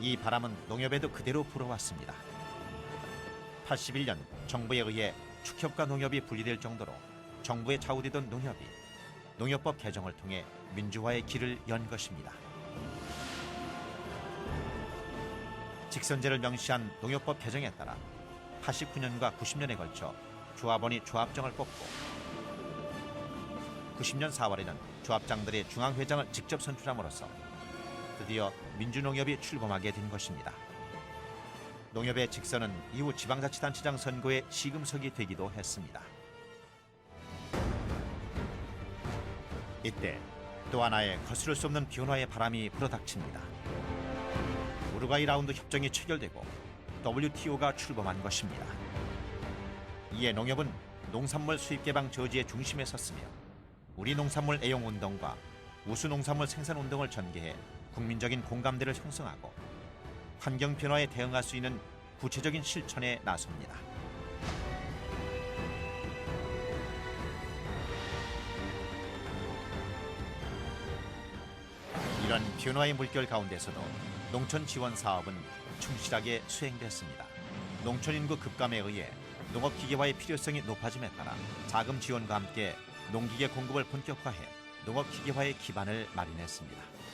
이 바람은 농협에도 그대로 불어왔습니다. 81년 정부에 의해 축협과 농협이 분리될 정도로 정부에 좌우되던 농협이 농협법 개정을 통해 민주화의 길을 연 것입니다. 직선제를 명시한 농협법 개정에 따라 89년과 90년에 걸쳐 조합원이 조합장을 뽑고 90년 4월에는 조합장들의 중앙회장을 직접 선출함으로써 드디어 민주농협이 출범하게 된 것입니다. 농협의 직선은 이후 지방자치단체장 선거의 시금석이 되기도 했습니다. 이때 또 하나의 거스를 수 없는 변화의 바람이 불어닥칩니다. 우루과이 라운드 협정이 체결되고 WTO가 출범한 것입니다. 이에 농협은 농산물 수입 개방 저지의 중심에 섰으며 우리 농산물 애용 운동과 우수 농산물 생산 운동을 전개해 국민적인 공감대를 형성하고 환경 변화에 대응할 수 있는 구체적인 실천에 나섭니다. 이런 변화의 물결 가운데서도 농촌 지원 사업은 충실하게 수행됐습니다. 농촌 인구 급감에 의해 농업 기계화의 필요성이 높아짐에 따라 자금 지원과 함께 농기계 공급을 본격화해 농업 기계화의 기반을 마련했습니다.